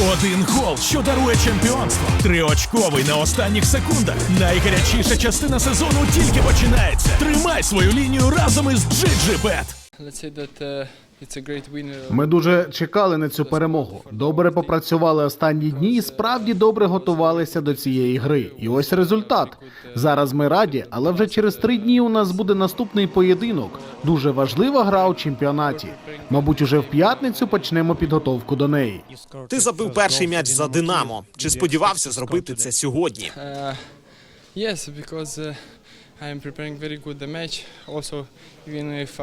Один гол, що дарує чемпіонство. Триочковий на останніх секундах. Найгарячіша частина сезону тільки починається. Тримай свою лінію разом із GGBet. Let's say that uh, it's a great uh, Ми дуже чекали на цю перемогу. Добре попрацювали останні дні і справді добре готувалися до цієї гри. І ось результат. Зараз ми раді, але вже через три дні у нас буде наступний поєдинок. Дуже важлива гра у чемпіонаті. Мабуть, уже в п'ятницю почнемо підготовку до неї. Ти забив перший м'яч за Динамо. Чи сподівався зробити це сьогодні?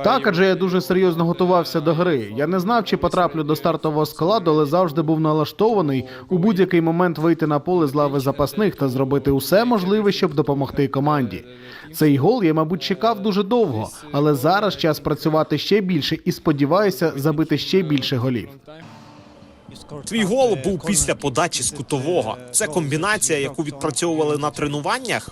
Так, адже я дуже серйозно готувався до гри. Я не знав, чи потраплю до стартового складу, але завжди був налаштований у будь-який момент вийти на поле з лави запасних та зробити усе можливе, щоб допомогти команді. Цей гол я, мабуть, чекав дуже довго, але зараз час працювати ще більше і сподіваюся забити ще більше голів. Твій гол був після подачі з кутового. Це комбінація, яку відпрацьовували на тренуваннях.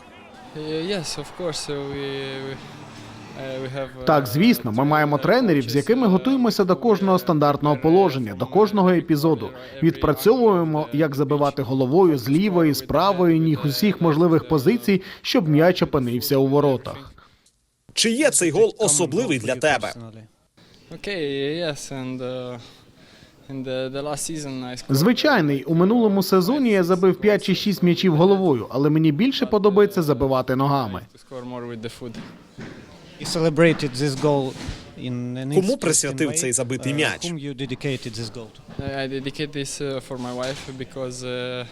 Uh, yes, of course. uh, we we, uh, we have. uh, Так, звісно, ми маємо тренерів, з якими готуємося до кожного стандартного положення, до кожного епізоду. Відпрацьовуємо, як забивати головою з лівої, з правої ніг усіх можливих позицій, щоб м'яч опинився у воротах. Чи є цей гол особливий для тебе? Okay, yes, and Звичайний, у минулому сезоні я забив 5 чи 6 м'ячів головою, але мені більше подобається забивати ногами. Кому присвятив цей забитий Uh, м'яч? Uh, for my wife because uh,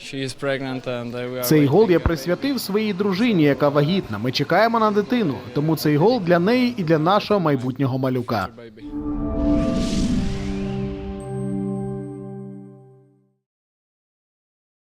she is pregnant and we are Цей гол я присвятив своїй дружині, яка вагітна. Ми чекаємо на дитину, тому цей гол для неї і для нашого майбутнього малюка.